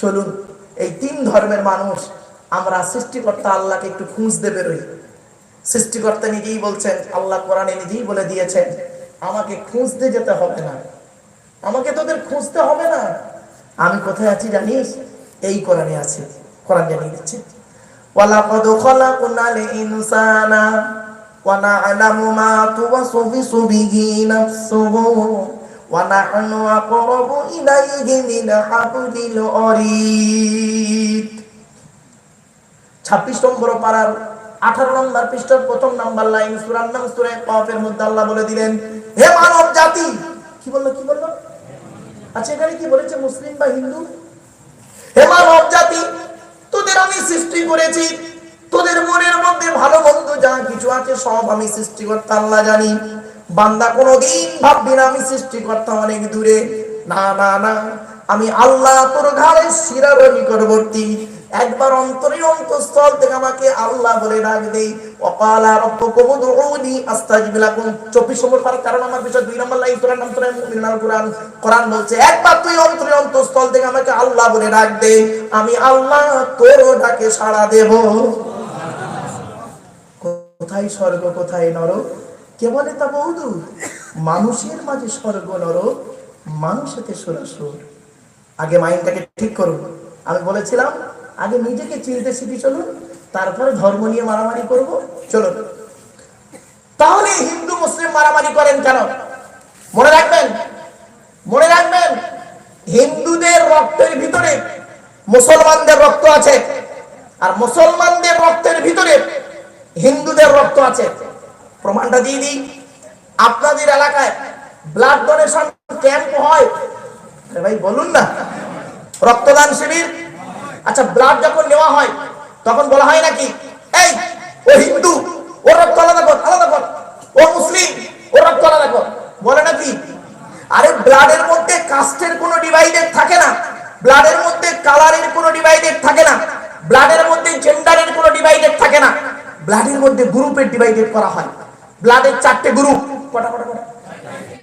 চলুন, এই তিন ধর্মের মানুষ, আমরা সৃষ্টিকর্তা আল্লাহকে একটু খুঁজতে বেরোই। সৃষ্টিকর্তা নিজেই বলছেন, আল্লাহ কোরআনে নিজেই বলে দিয়েছেন, আমাকে খুঁজতে যেতে হবে না। আমাকে তোদের খুঁজতে হবে না। আমি কোথায় আছি জানিস? এই কোরআনে আছে, কোরআন জানিয়ে দিচ্ছে। ওয়ালাকাদ ইনসানা ওয়া না'লামু মা বিহি নাফসুহু। নাহনু আকরাবু ইলাইহি মিন হাবলিল ওয়ারিদ 26 নম্বর পারার 18 নম্বর পৃষ্ঠার প্রথম নাম্বার লাইন, সূরার নাম সূরা কফের মধ্যে আল্লাহ বলে দিলেন, হে মানব জাতি! কি বলল কি বলল? আচ্ছা এখানে কি বলেছে, মুসলিম বা হিন্দু? হে মানব জাতি, তোদের আমি সৃষ্টি করেছি, তোদের মনের মধ্যে ভালো মন্দ যা কিছু আছে সব আমি সৃষ্টিকর্তা, আল্লাহ জানি। বান্দা কোনোদিন ভাববি না, আমি সৃষ্টিকর্তা অনেক দূরে। না না না, আমি আল্লাহ তোর ঘাড়ে শিরার নিকটবর্তী একবার অন্তরে অন্তঃস্থল থেকে আমাকে আল্লাহ বলে ডাক দেই অকালা রব্বকুম উদউনি আস্তাজিব লাকুম। 24 নম্বর পারা কারণ আমার বিষয় দুই নম্বর লাইন সূরা নাম সূরা মুমিনুন আল কোরআন। কোরআন বলছে, একবার তুই অন্তরে অন্তঃস্থল থেকে আমাকে আল্লাহ বলে ডাক দে। আমি আল্লাহ তোর ডাকে সাড়া দেব। কোথায় স্বর্গ, কোথায় নরক? কে বলে তা বৌদু মানুষের মাঝে স্বর্গ, নরক মানুষেতে সুরাসুর আগে মাইন্ডটাকে ঠিক করুন। আমি বলেছিলাম, আগে নিজেকে চিনতে শিখি, চলুন। তারপরে ধর্ম নিয়ে মারামারি করব, চলুন। তাহলে হিন্দু, মুসলিম মারামারি করেন কেন? মনে রাখবেন? মনে রাখবেন? হিন্দুদের রক্তের ভিতরে মুসলমানদের রক্ত আছে। আর মুসলমানদের রক্তের ভিতরে হিন্দুদের রক্ত আছে। প্রমাণটা দিয়ে দিই। আপনাদের এলাকায় ব্লাড ডোনেশন ক্যাম্প হয়? ভাই, বলুন না। রক্তদান শিবির? আচ্ছা ব্লাড যখন নেওয়া হয়, তখন বলা হয় নাকি, এই, ও হিন্দু ও রক্ত আলাদা কর আলাদা কর। ও মুসলিম ও রক্ত আলাদা কর। বলে নাকি? আরে ব্লাডের মধ্যে কাস্টের কোনো ডিভাইডেড থাকে না। ব্লাডের মধ্যে কালারের কোনো ডিভাইডেড থাকে না। ব্লাডের মধ্যে জেন্ডারের কোনো ডিভাইডেড থাকে না। ব্লাডের মধ্যে গ্রুপের ডিভাইডেড করা হয়। ব্লাডের চারটে গ্রুপ কটা কটা কটা?